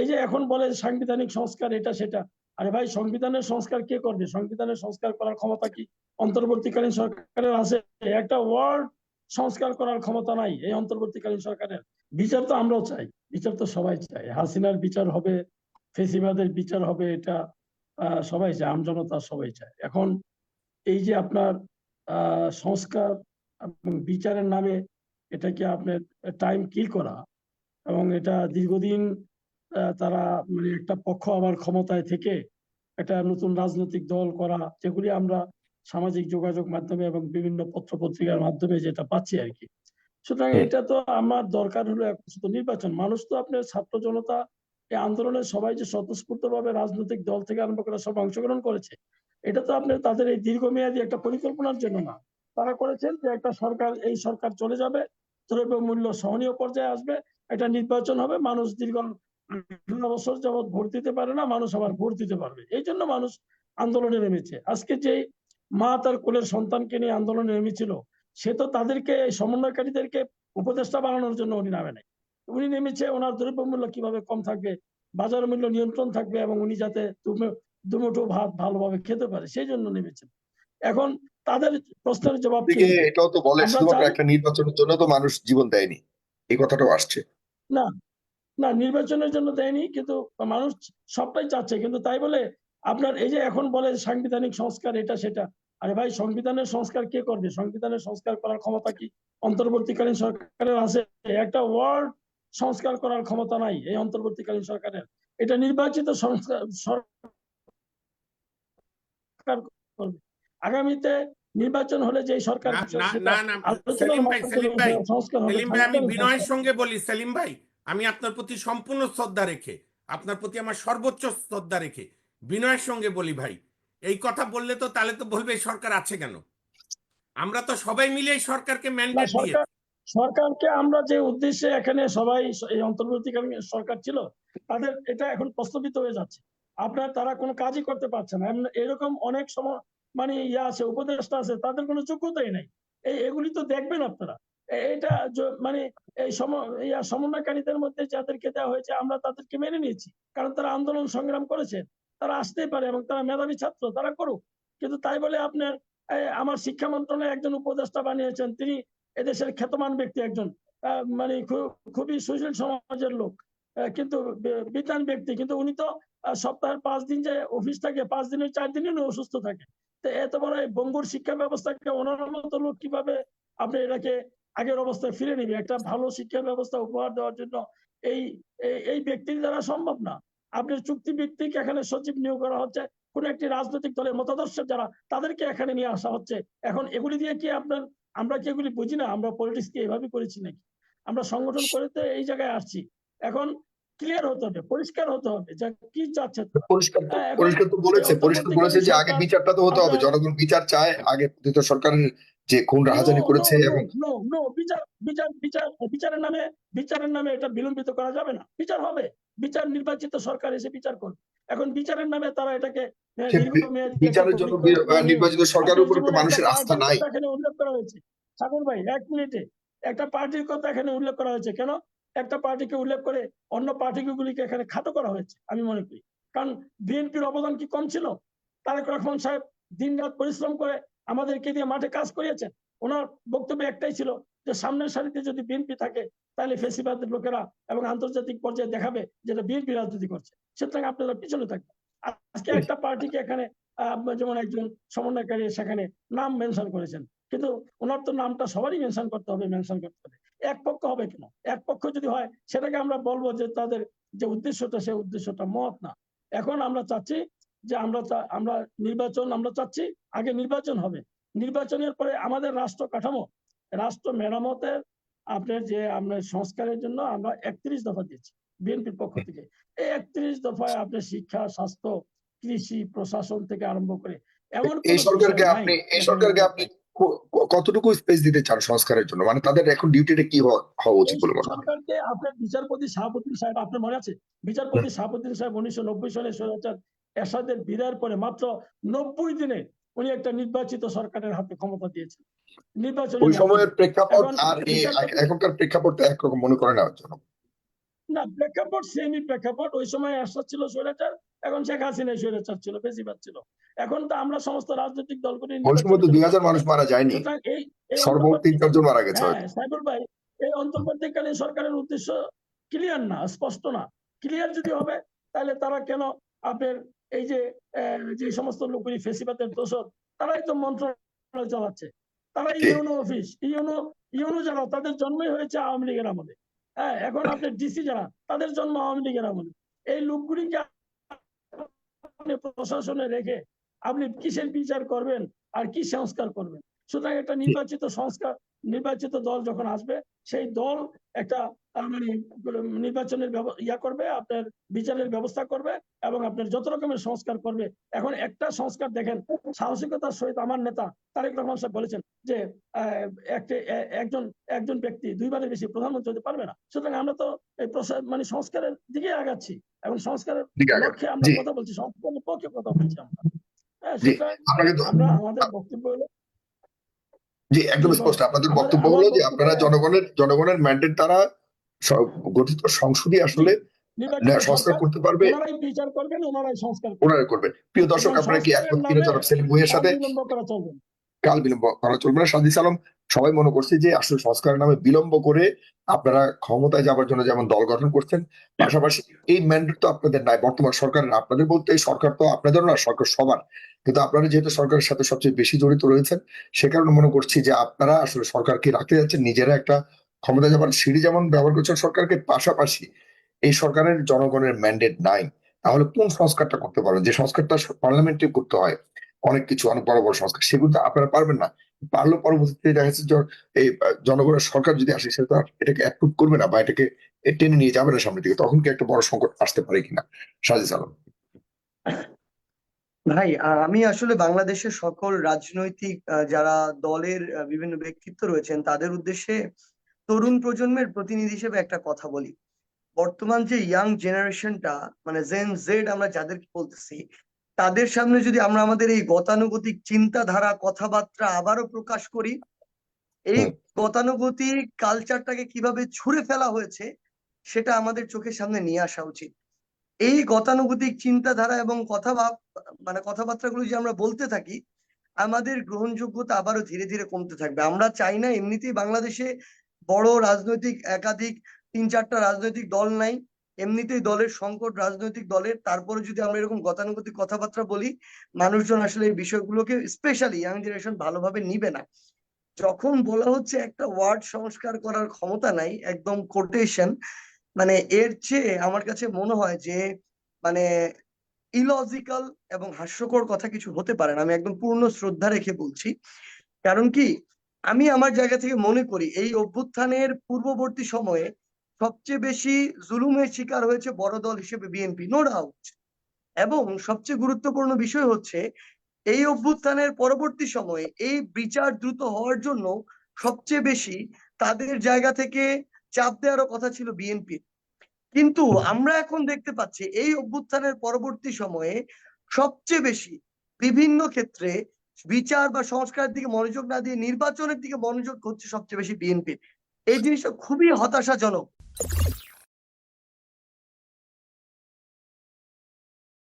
এই যে এখন বলে সাংবিধানিক সংস্কার এটা সেটা। আরে ভাই, সংবিধানের সংস্কার কে করবে? সংবিধানের সংস্কার করার ক্ষমতা কি অন্তর্বর্তীকালীন সরকারের আছে? একটা ওয়ার্ড সংস্কার করার ক্ষমতা নাই এই অন্তর্বর্তীকালীন সরকারের। বিচার তো আমরাও চাই, বিচার তো সবাই চাই হাসিনার বিচার হবে, ফেসিবাদের বিচার হবে, এটা সবাই চায় আমজনতা সবাই চায়। এখন এই যে আপনার সংস্কার এবং বিচারের নামে এটাকে আপনার টাইম কিল করা এবং এটা দীর্ঘদিন তারা মানে একটা পক্ষ আবার ক্ষমতায় থেকে একটা নতুন রাজনৈতিক দল করা যেগুলি আমরা সামাজিক যোগাযোগ মাধ্যমে এবং বিভিন্ন পত্র পত্রিকার মাধ্যমে যেটা পাচ্ছি আর কি। সুতরাং এটা তো আমার দরকার হলো শুধু নির্বাচন। মানুষ তো আপনার ছাত্র জনতা এই আন্দোলনে সবাই যে স্বতঃস্ফূর্ত ভাবে রাজনৈতিক দল থেকে আরম্ভ করে সব অংশগ্রহণ করেছে এটা তো আপনার তাদের এই দীর্ঘমেয়াদী একটা পরিকল্পনার জন্য না। তারা করেছেন যে একটা সরকার এই সরকার চলে যাবে দ্রব্য মূল্য সহনীয় পর্যায়ে আসবে একটা নির্বাচন হবে মানুষ দীর্ঘ আঠারো বছর যাবৎ ভোট দিতে পারে না মানুষ আবার ভোট দিতে পারবে। এই জন্য মানুষ আন্দোলনে নেমেছে। আজকে যে মা তার কোলের সন্তানকে নিয়ে আন্দোলনে নেমেছিল সে তো তাদেরকে সমন্বয়কারীদেরকে উপদেষ্টা বানানোর জন্য উনি নামে নাই। উনি নেমেছে ওনার দ্রব্যমূল্য কীভাবে কম থাকবে বাজার মূল্য নিয়ন্ত্রণ থাকবে এবং উনি যাতে দুমুঠো ভাত ভালোভাবে খেতে পারে সেই জন্য নেমেছেন এখন তাদের প্রশ্নের জবাব এটাও তো বলে একটা নির্বাচনের জন্য তো মানুষ জীবন দেয়নি। এই কথাটাও আসছে। না না নির্বাচনের জন্য দেয়নি কিন্তু মানুষ সবটাই চাচ্ছে কিন্তু তাই বলে আপনার এই যে এখন বলে সাংবিধানিক সংস্কার এটা সেটা আরে ভাই সংবিধানের সংস্কার কে করবে? সংবিধানের সংস্কার করার ক্ষমতা কি অন্তর্বর্তীকালীন সরকারের আছে? একটা ওয়ার্ড সংস্কার করার ক্ষমতা নাই এই অন্তর্বর্তীকালীন সরকারের। এটা নির্বাচিত সংস্কার সরকার করবে। আগামীতে নির্বাচন হলে যে সরকার না, না, না, না, সেলিম ভাই, সেলিম ভাই, সংস্কার সেলিম ভাই আমি বিনয়ের সঙ্গে বলি সেলিম ভাই। আমি আপনার প্রতি সম্পূর্ণ শ্রদ্ধা রেখে আপনার প্রতি আমার সর্বোচ্চ শ্রদ্ধা রেখে বিনয়ের সঙ্গে বলি ভাই এই কথা বললে তো তাহলে তো বলবে সরকার আছে কেন? আমরা তো সবাই মিলে সরকারকে ম্যান্ডেট দিয়ে সরকারকে আমরা যে উদ্দেশ্যে এখানে সবাই এই অন্তর্বর্তীকালীন সরকার ছিল তাদের এটা এখন প্রস্তাবিত হয়ে যাচ্ছে। আপনার তারা কোনো কাজই করতে পারছে না। এরকম অনেক সময় মানে ইয়ে আছে উপদেষ্টা আছে তাদের কোনো যোগ্যতাই নাই। এই এগুলি তো দেখবেন আপনারা। এটা মানে এই সম, ইয়া সমন্বয়কারীদের মধ্যে যাদেরকে দেওয়া হয়েছে, আমরা তাদেরকে মেনে নিয়েছি। কারণ তারা আন্দোলন সংগ্রাম করেছে তারা আসতেই পারে এবং তারা মেধাবী ছাত্র, তারা করুক। কিন্তু তাই বলে আপনার আমার শিক্ষা মন্ত্রণালয়ে একজন উপদেষ্টা বানিয়েছেন। তিনি এদেশের খ্যাতমান ব্যক্তি একজন মানে খুবই সুশীল সমাজের লোক। কিন্তু বি- বিদ্বান ব্যক্তি। কিন্তু উনি তো সপ্তাহের পাঁচ দিন যে অফিস থাকে, পাঁচ দিনের চার দিনই উনি অসুস্থ থাকে। তো এত বড় বঙ্গুর শিক্ষা ব্যবস্থাকে ওনার মতো লোক কীভাবে আপনি এটাকে আগের অবস্থায় ফিরে নিবে। একটা ভালো শিক্ষা ব্যবস্থা উপহার দেওয়ার জন্য এই এই- ব্যক্তির দ্বারা সম্ভব না। আপনি চুক্তি ভিত্তিক এখানে সচিব নিয়োগ করা হচ্ছে কোন একটি রাজনৈতিক দলের মতাদর্শের যারা তাদেরকে এখানে নিয়ে আসা হচ্ছে। এখন এগুলি দিয়ে কি আপনার আমরা কি এগুলি বুঝি না? আমরা পলিটিক্স কি এভাবে করেছি নাকি? আমরা সংগঠন করে তো এই জায়গায় আসছি। এখন ক্লিয়ার হতে হবে পরিষ্কার হতে হবে যে কি চাচ্ছে পরিষ্কার হ্যাঁ, পরিষ্কার তো বলেছে পরিষ্কার বলেছে যে আগে বিচারটা তো হতে হবে জনগণ বিচার চায় আগে পতিত সরকারের যে খুন রাহাজানি করেছে এবং বিচার বিচার বিচার বিচারের নামে বিচারের নামে এটা বিলম্বিত করা যাবে না। বিচার হবে। বিচার নির্বাচিত সরকার এসে বিচার করবে। এখন বিচারের নামে তারা এটাকে একটা বিচারের জন্য নির্বাচিত সরকারের উপর তো মানুষের আস্থা নাই। এখানে উল্লেখ করা হয়েছে। সাগর ভাই এক মিনিটে। একটা পার্টির কথা এখানে উল্লেখ করা হয়েছে। কেন? একটা পার্টিকে উল্লেখ করে অন্য পার্টিগুলিকে এখানে খাটো করা হয়েছে আমি মনে করি। কারণ বিএনপির অবদান কি কম ছিল? তারেক রহমান সাহেব দিন রাত পরিশ্রম করে আমাদেরকে দিয়ে মাঠে কাজ করিয়েছেন। ওনার বক্তব্য একটাই ছিল যে, সামনের সারিতে যদি বিএনপি থাকে, তাহলে ফেসিবাদের লোকেরা এবং আন্তর্জাতিক পর্যায়ে দেখাবে যেটা বিএনপি রাজনীতি করছে। সুতরাং আপনারা পিছনে থাকবেন। আজকে একটা পার্টিকে এখানে যেমন একজন সমন্বয়কারী সেখানে নাম মেনশন করেছেন। কিন্তু ওনার তো নামটা সবারই মেনশন করতে হবে, মেনশন করতে হবে। এক পক্ষ হবে কেন? এক পক্ষ যদি হয়, সেটাকে আমরা বলব যে, তাদের যে উদ্দেশ্যটা সেই উদ্দেশ্যটা মত না। এখন আমরা চাচ্ছি যে আমরা আমরা নির্বাচন আমরা চাচ্ছি আগে নির্বাচন হবে। নির্বাচনের পরে আমাদের রাষ্ট্র কাঠামো। রাষ্ট্র মেরামতের আপনার যে আমরা সংস্কারের জন্য আমরা একত্রিশ দফা দিয়েছি বিএনপির পক্ষ থেকে। এই একত্রিশ দফায় আপনার শিক্ষা স্বাস্থ্য কৃষি প্রশাসন থেকে আরম্ভ করে এমন এই সরকারকে আপনি এই সরকারকে আপনি কতটুকু স্পেস দিতে চান সংস্কারের জন্য? মানে তাদের এখন ডিউটিটা কি হওয়া হওয়া উচিত বলে মনে সরকারকে আপনার বিচারপতি শাহাবুদ্দিন সাহেব আপনার মনে আছে? বিচারপতি শাহাবুদ্দিন সাহেব উনিশশো নব্বই সালে স্বৈরাচার এরশাদের বিদায়ের পরে মাত্র নব্বই দিনে উনি একটা নির্বাচিত সরকারের হাতে ক্ষমতা দিয়েছেন। নির্বাচন ওই সময়ের প্রেক্ষাপট আর এখনকার প্রেক্ষাপটটা একরকম মনে করে না প্রেক্ষাপট সেমই প্রেক্ষাপট ওই সময় আশ্বাস ছিল স্বৈরাচার এখন শেখ হাসিনা স্বৈরাচার ছিল ছিল। এখন তো আমরা সমস্ত রাজনৈতিক দলগুলি ওই সময় তো দুই হাজার মানুষ মারা যায়নি। এই তিন চারজন মারা গেছে হ্যাঁ সাইবুল ভাই এই অন্তর্বর্তীকালীন সরকারের উদ্দেশ্য ক্লিয়ার না স্পষ্ট না। ক্লিয়ার যদি হবে তাহলে তারা কেন আপনার এই যে যে সমস্ত লোকগুলি ফেসিবাদের দোষর তারাই তো মন্ত্রণালয় চালাচ্ছে। তারা। ইউনো অফিস ইউনো ইউনো যারা তাদের জন্মই হয়েছে আওয়ামী লীগের আমলে। হ্যাঁ এখন আপনার ডিসি যারা তাদের জন্ম আওয়ামী লীগের আমলে। এই লোকগুলিকে আপনি প্রশাসনে রেখে আপনি কিসের বিচার করবেন আর কি সংস্কার করবেন? সুতরাং একটা নির্বাচিত সংস্কার নির্বাচিত দল যখন আসবে সেই দল একটা মানে নির্বাচনের ইয়া করবে আপনার বিচারের ব্যবস্থা করবে এবং আপনার যত রকমের সংস্কার করবে। এখন একটা সংস্কার দেখেন সাহসিকতার সহিত আমার নেতা তারেক রহমান সাহেব বলেছেন যে একজন একজন ব্যক্তি দুইবারের বেশি প্রধানমন্ত্রী হতে পারবে না। সুতরাং আমরা তো এই মানে সংস্কারের দিকে আগাচ্ছি এবং সংস্কারের লক্ষ্যে আমরা কথা বলছি সংস্কারের পক্ষে কথা বলছি আমরা। হ্যাঁ। সুতরাং আমরা আমাদের বক্তব্য হলো জি একদম স্পষ্ট আপনাদের বক্তব্য হলো যে আপনারা। জনগণের জনগণের ম্যান্ডেট দ্বারা গঠিত সংসদই আসলে সংস্কার করতে পারবে ওনারাই বিচার করবেন ওনারাই সংস্কার করবেন করবেন প্রিয় দর্শক আপনারা কি একমত কিনা জনাব সেলিম ভুঁইয়ের সাথে কাল বিলম্ব করা চলবে না। কাল বিলম্ব করা চলবে না সাদিস আলম সবাই মনে করছে যে আসলে সংস্কারের নামে বিলম্ব করে আপনারা ক্ষমতায় যাবার জন্য যেমন দল গঠন করছেন, পাশাপাশি এই ম্যান্ডেট তো আপনাদের নাই, বর্তমান সরকারের আপনাদের বলতে এই সরকার তো আপনাদের না, সরকার সবার। কিন্তু আপনারা যেহেতু সরকারের সাথে সবচেয়ে বেশি জড়িত রয়েছেন, সে কারণে মনে করছি যে আপনারা আসলে সরকারকে রাখতে যাচ্ছেন, নিজেরা একটা ক্ষমতা যাবার সিঁড়ি যেমন ব্যবহার করছেন সরকারকে, পাশাপাশি এই সরকারের জনগণের ম্যান্ডেট নাই। তাহলে কোন সংস্কারটা করতে পারবেন? যে সংস্কারটা পার্লামেন্টে করতে হয়, অনেক কিছু, অনেক বড় বড় সংস্কার, সেগুলো আপনারা পারবেন না। পারলেও পরবর্তীতে, দেখা যাচ্ছে এই জনগণের সরকার যদি আসে সে তো আর এটাকে অ্যাপ্রুভ করবে না বা এটাকে টেনে নিয়ে যাবে না সামনের দিকে, তখন কি একটা বড় সংকট আসতে পারে কিনা? সাজিস আলম ভাই আমি আসলে বাংলাদেশের সকল রাজনৈতিক যারা দলের বিভিন্ন ব্যক্তিত্ব রয়েছেন, তাদের উদ্দেশ্যে তরুণ প্রজন্মের প্রতিনিধি হিসেবে একটা কথা বলি। বর্তমান যে ইয়াং জেনারেশনটা মানে জেন জেড আমরা যাদেরকে বলতেছি তাদের সামনে যদি আমরা আমাদের এই গতানুগতিক চিন্তাধারা কথাবার্তা আবারও প্রকাশ করি এই গতানুগতিক কালচারটাকে কীভাবে ছুঁড়ে ফেলা হয়েছে সেটা আমাদের চোখের সামনে নিয়ে আসা উচিত। এই গতানুগতিক চিন্তাধারা এবং কথা মানে কথাবার্তাগুলো যে আমরা বলতে থাকি আমাদের গ্রহণযোগ্যতা আবারও ধীরে ধীরে কমতে থাকবে। আমরা চাই না এমনিতেই বাংলাদেশে বড় রাজনৈতিক একাধিক তিন চারটা রাজনৈতিক দল নাই এমনিতেই দলের সংকট, রাজনৈতিক দলের, তারপরে যদি আমরা এরকম গতানুগতিক কথাবার্তা বলি, মানুষজন আসলে এই বিষয়গুলোকে স্পেশালি ইয়াং জেনারেশন ভালোভাবে নিবে না। যখন বলা হচ্ছে একটা ওয়ার্ড সংস্কার করার ক্ষমতা নাই, একদম কোটেশন মানে এর চেয়ে আমার কাছে মনে হয় যে মানে ইলজিক্যাল এবং হাস্যকর কথা কিছু হতে পারে না। আমি একদম পূর্ণ শ্রদ্ধা রেখে বলছি। কারণ কি? আমি আমার জায়গা থেকে মনে করি, এই অভ্যুত্থানের পূর্ববর্তী সময়ে সবচেয়ে বেশি জুলুমের শিকার হয়েছে বড় দল হিসেবে বিএনপি নো ডাউট এবং সবচেয়ে গুরুত্বপূর্ণ বিষয় হচ্ছে, এই অভ্যুত্থানের পরবর্তী সময়ে এই বিচার দ্রুত হওয়ার জন্য সবচেয়ে বেশি তাদের জায়গা থেকে চাপ দেওয়ারও কথা ছিল বিএনপি কিন্তু আমরা এখন দেখতে পাচ্ছি, এই অভ্যুত্থানের পরবর্তী সময়ে সবচেয়ে বেশি বিভিন্ন ক্ষেত্রে বিচার বা সংস্কারের দিকে মনোযোগ না দিয়ে নির্বাচনের দিকে মনোযোগ হচ্ছে সবচেয়ে বেশি বিএনপির এই জিনিসটা খুবই হতাশাজনক। you